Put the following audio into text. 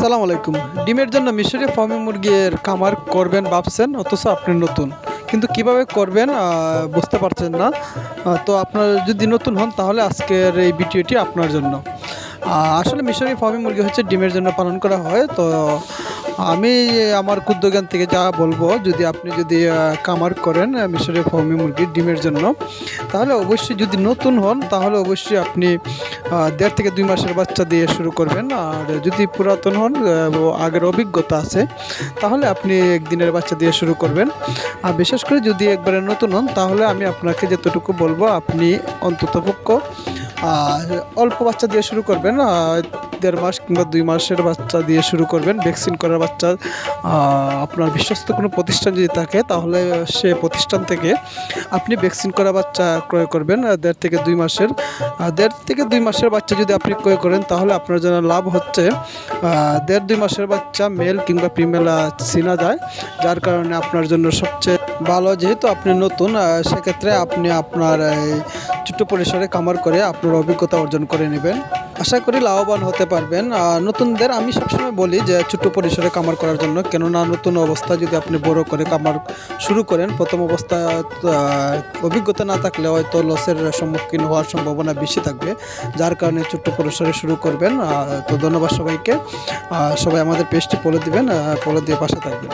আসসালামু আলাইকুম। ডিমের জন্য মিশরি ফার্মে মুরগির খামার করবেন ভাবছেন, অথচ আপনি নতুন। কিন্তু কীভাবে করবেন বুঝতে পারছেন না। তো আপনার যদি নতুন হন, তাহলে আজকের এই ভিডিওটি আপনার জন্য। আসলে মিশরি ফার্মি মুরগি হচ্ছে ডিমের জন্য পালন করা হয়, তো আমি আমার ক্ষুদ্র জ্ঞান থেকে যা বলব, যদি আপনি যদি কামার করেন মিশরি ফার্মি মুরগি ডিমের জন্য, তাহলে অবশ্যই যদি নতুন হন, তাহলে অবশ্যই আপনি দেড় থেকে দুই মাসের বাচ্চা দিয়ে শুরু করবেন, আর যদি পুরাতন হন আগের অভিজ্ঞতা আছে, তাহলে আপনি একদিনের বাচ্চা দিয়ে শুরু করবেন। আর বিশেষ করে যদি একবারে নতুন হন, তাহলে আমি আপনাকে যতটুকু বলব, আপনি অন্ততপক্ষ অল্প বাচ্চা দিয়ে শুরু করবেন দেড় মাস কিংবা দুই মাসের বাচ্চা দিয়ে শুরু করবেন। ভ্যাকসিন করার বাচ্চা আপনার বিশ্বস্ত কোনো প্রতিষ্ঠান যদি থাকে, তাহলে সে প্রতিষ্ঠান থেকে আপনি ভ্যাকসিন করা বাচ্চা ক্রয় করবেন দেড় থেকে দুই মাসের। দেড় থেকে দুই মাসের বাচ্চা যদি আপনি ক্রয় করেন, তাহলে আপনার জন্য লাভ হচ্ছে দেড় দুই মাসের বাচ্চা মেল কিংবা ফিমেল চেনা যায়। যার কারণে আপনার জন্য সবচেয়ে ভালো, যেহেতু আপনি নতুন সেক্ষেত্রে আপনি আপনার ছোট্ট পরিসরে কামার করে আপনার অভিজ্ঞতা অর্জন করে নেবেন। আশা করি লাভবান হতে পারবেন। নতুনদের আমি সবসময় বলি যে ছোট্ট পরিসরে কামার করার জন্য, কেননা নতুন অবস্থায় যদি আপনি বড় করে কামার শুরু করেন, প্রথম অবস্থা অভিজ্ঞতা না থাকলে হয়তো লসের সম্মুখীন হওয়ার সম্ভাবনা বেশি থাকবে। যার কারণে ছোট্ট পরিসরে শুরু করবেন। তো ধন্যবাদ সবাইকে। সবাই আমাদের পেজটি ফলো দিবেন ফলো দিয়ে পাশে থাকবেন।